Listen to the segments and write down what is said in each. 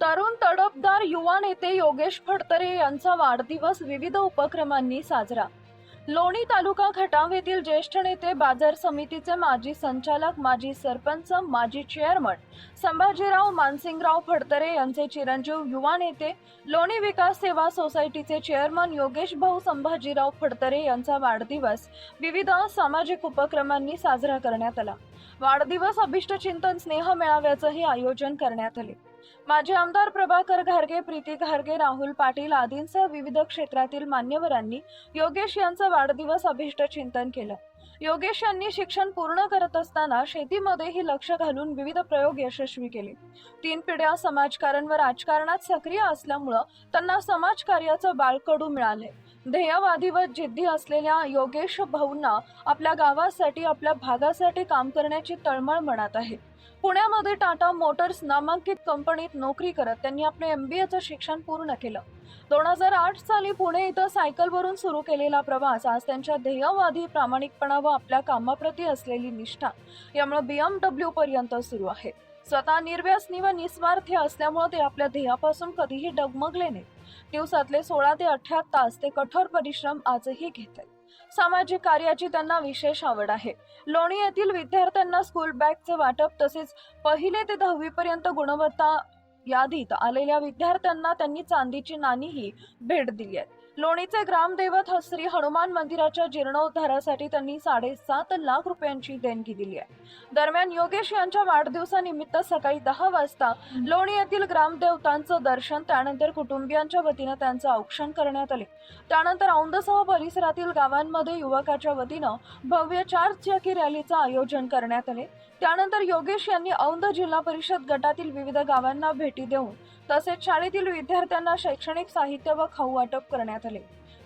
तरुण तडफदार युवा नेते योगेश फडतरे यांचा वाढदिवस विविध उपक्रमांनी साजरा. लोणी तालुका खटाव येथील ज्येष्ठ नेते बाजार समितीचे माजी संचालक माजी सरपंच माजी चेअरमन संभाजीराव मानसिंगराव फडतरे यांचे चिरंजीव युवा नेते लोणी विकास सेवा सोसायटीचे चेअरमन योगेश भाऊ संभाजीराव फडतरे यांचा वाढदिवस विविध सामाजिक उपक्रमांनी साजरा करण्यात आला. वाढदिवस अभिष्टचिंतन स्नेह मेळाव्याचंही आयोजन करण्यात आले. माजी आमदार प्रभाकर घारगे प्रीती घारगे राहुल पाटील आदींसह विविध क्षेत्रातील मान्यवरांनी योगेश यांचा वाढदिवस अभिष्ट चिंतन केलं. योगेश यांनी शिक्षण पूर्ण करत असताना शेतीमध्येही लक्ष घालून विविध प्रयोग यशस्वी केले. तीन पिढ्या समाजकारण व राजकारणात सक्रिय असल्यामुळं त्यांना समाजकार्याचं बाळकडू मिळाले ध्येयवादी व जिद्दी असलेल्या योगेश भाऊंना आपल्या गावासाठी आपल्या भागासाठी काम करण्याची तळमळ मनात आहे. पुण्यामध्ये टाटा मोटर्स नामांकित कंपनीत नोकरी करत त्यांनी आपले एम बी एचं शिक्षण पूर्ण केलं. दोन हजार आठ साली पुणे इथं सायकलवरून सुरू केलेला प्रवास आज त्यांच्या ध्येयवादी प्रामाणिकपणा व आपल्या कामाप्रती असलेली निष्ठा यामुळे बी एम डब्ल्यू पर्यंत सुरू आहे. स्वतः निर्व्यसनी व निस्वार्थी असल्यामुळे ते आपल्या ध्येयापासून कधीही डगमगले नाही दिवसातले सोळा ते अठरा तास ते कठोर परिश्रम आजही घेत आहेत. सामाजिक कार्याची त्यांना विशेष आवड आहे. लोणी येथील विद्यार्थ्यांना स्कूल बॅगचे वाटप तसेच पहिले ते दहावी पर्यंत गुणवत्ता यादीत आलेल्या विद्यार्थ्यांना त्यांनी चांदीची नाणीही भेट दिली आहे. लोणीचे ग्रामदैवत श्री हनुमान मंदिराच्या जीर्णोद्धारासाठी त्यांनी साडेसात लाख रुपयांची देणगी दिली आहे. दरम्यान योगेश यांच्या वाढदिवसानिमित्त सकाळी दहा वाजता लोणी येथील ग्रामदेवतांचं दर्शन त्यानंतर कुटुंबियांच्या वतीनं त्यांचं औक्षण करण्यात आले. त्यानंतर औंधसह परिसरातील गावांमध्ये युवकाच्या वतीनं भव्य चार चाकी रॅलीचं आयोजन करण्यात आले. त्यानंतर योगेश यांनी औंध जिल्हा परिषद गटातील विविध गावांना भेटी देऊन तसेच शाळेतील विद्यार्थ्यांना शैक्षणिक साहित्य व खाऊ वाटप करण्यात आले.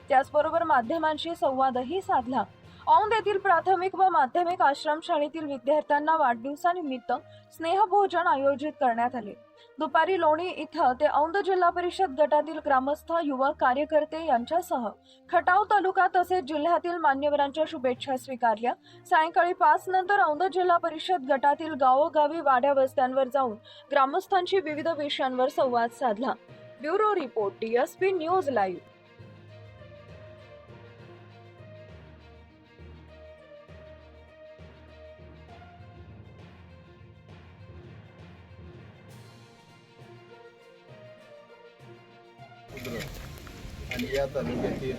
त्याचबरोबर माध्यमांशी संवादही साधला. औंध येथील प्राथमिक व माध्यमिक आश्रमशाळेतील विद्यार्थ्यांना वाढदिवसानिमित्त स्नेहभोजन आयोजित करण्यात आले. दुपारी लोणी इथं ते औंध जिल्हा परिषद गटातील ग्रामस्थ युवक कार्यकर्ते यांच्यासह खटाव तालुका तसेच जिल्ह्यातील मान्यवरांच्या शुभेच्छा स्वीकारल्या. सायंकाळी पाच नंतर औंध जिल्हा परिषद गटातील गावोगावी वाड्या वस्त्यांवर जाऊन ग्रामस्थांशी विविध विषयांवर संवाद साधला. Bureau report DSP news live. आणि या तालुक्यातील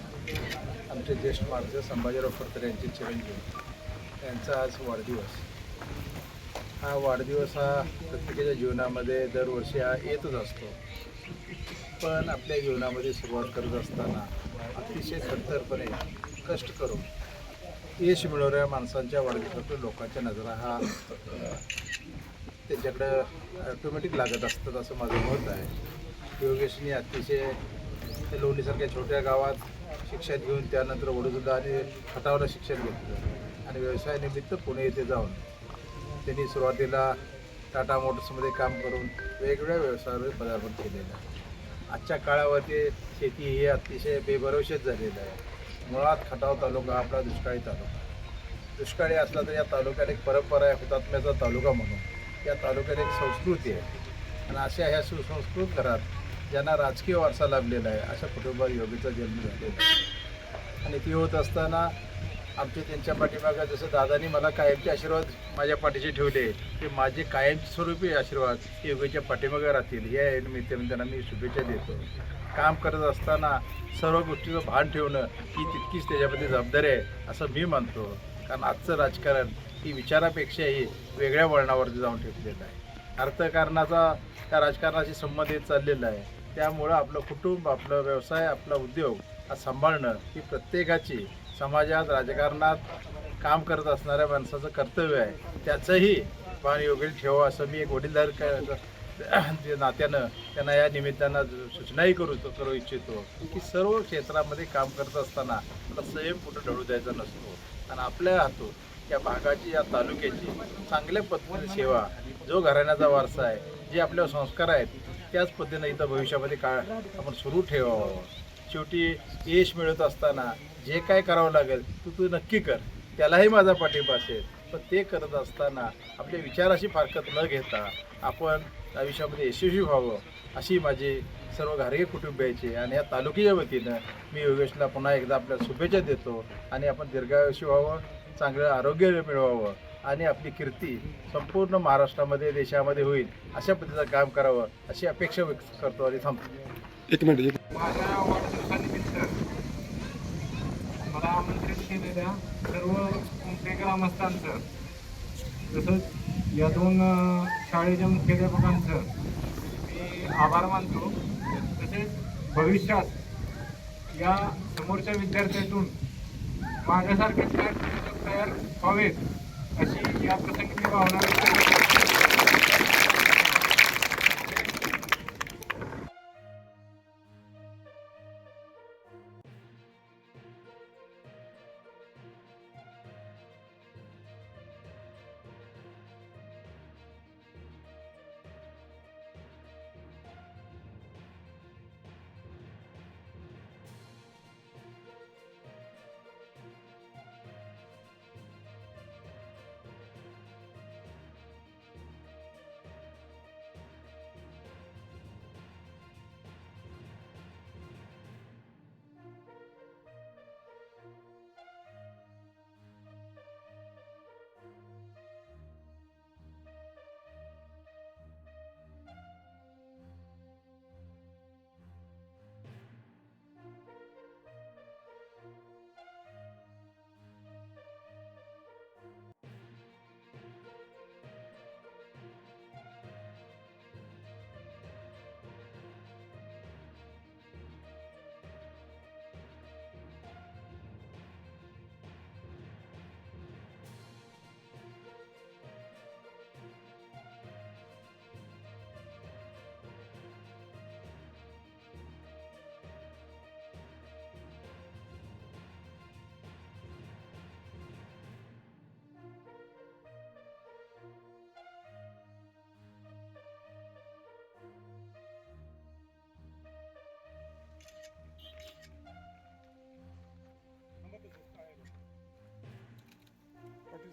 आमचे ज्येष्ठ माणसं संभाजीराव फडतर यांचे चिरंजीव यांचा आज वाढदिवस. हा वाढदिवस हा प्रत्येकाच्या जीवनामध्ये दरवर्षी हा येतच असतो. पण आपल्या जीवनामध्ये सुरुवात करत असताना अतिशय खडतरपणे कष्ट करून यश मिळवणाऱ्या माणसांच्या वाढदिवसाकडे लोकांच्या नजरा हा अ, त्यांच्याकडं ऑटोमॅटिक लागत असतात असं माझं मत आहे. योगेशनी अतिशय ते लोणीसारख्या छोट्या गावात शिक्षण घेऊन त्यानंतर वडोदरा आणि खटावला शिक्षण घेतलं. आणि व्यवसायानिमित्त पुणे येथे जाऊन त्यांनी सुरुवातीला टाटा मोटर्समध्ये काम करून वेगवेगळ्या व्यवसायावर पदार्पण केलेलं आहे. आजच्या काळावरती शेती ही अतिशय बेभरवशेच झालेलं आहे. मुळात खटाव तालुका आपला दुष्काळी तालुका दुष्काळी असला तर या तालुक्यात एक परंपरा आहे हुतात्म्याचा तालुका म्हणून. या तालुक्यात एक संस्कृती आहे. आणि अशा ह्या सुसंस्कृत घरात ज्यांना राजकीय वारसा लाभलेला आहे अशा कुटुंबात योगीचा जन्म झालेला आहे. आणि ती होत असताना आमचे त्यांच्या पाठीमागा जसं दादानी मला कायमचे आशीर्वाद माझ्या पाठीशी ठेवले ते माझे कायमस्वरूपी आशीर्वाद योगीच्या पाठीमागं राहतील. या निमित्ताने त्यांना मी शुभेच्छा देतो. काम करत असताना सर्व गोष्टीचं भान ठेवणं ही तितकीच त्याच्यामध्ये जबाबदारी आहे असं मी मानतो कारण आजचं राजकारण ही विचारापेक्षाही वेगळ्या वळणावरती जाऊन ठेवलेलं आहे. अर्थकारणाचा त्या राजकारणाशी संबंधित चाललेला आहे. त्यामुळं आपलं कुटुंब आपलं व्यवसाय आपला उद्योग हा सांभाळणं ही प्रत्येकाची समाजात राजकारणात काम करत असणाऱ्या माणसाचं कर्तव्य आहे. त्याचंही पाणी योग्य ठेवा असं मी एक वडीलधार नात्यानं त्यांना या निमित्तानं सूचनाही करू करू इच्छितो की सर्व क्षेत्रामध्ये काम करत असताना मला संयम कुठं ढळू द्यायचा नसतो. आणि आपल्या हातून या भागाची या तालुक्याची चांगल्या पद्धतीने सेवा जो घराण्याचा वारसा आहे जे आपले संस्कार आहेत त्याच पद्धतीनं इथं भविष्यामध्ये काळ आपण सुरू ठेवावं. शेवटी यश मिळत असताना जे काय करावं लागेल तू तू नक्की कर. त्यालाही माझा पाठिंबा असेल. पण ते करत असताना आपल्या विचाराशी फारकत न घेता आपण आयुष्यामध्ये यशस्वी व्हावं अशी माझी सर्व घारगे कुटुंबियाची आणि या तालुक्याच्या वतीनं मी योगेशला पुन्हा एकदा आपल्या शुभेच्छा देतो आणि आपण दीर्घायुषी व्हावं चांगलं आरोग्य मिळवावं. आणि आपली कीर्ती संपूर्ण महाराष्ट्रामध्ये देशामध्ये होईल अशा पद्धतीचं काम करावं अशी अपेक्षा व्यक्त करतो आणि थांबतो. एक मिनिट माझ्या वाढदिवसानिमित्त मला आमंत्रित केलेल्या सर्व मुख्य ग्रामस्थांचं तसंच या दोन शाळेच्या मुख्याध्यापकांचं मी आभार मानतो. तसेच भविष्यात या समोरच्या विद्यार्थ्यातून माझ्यासारखे तयार तयार व्हावेत अशी या प्रसंगी मी भावना व्यक्त करतो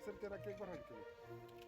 पाटील सर त्याला केक बनवायला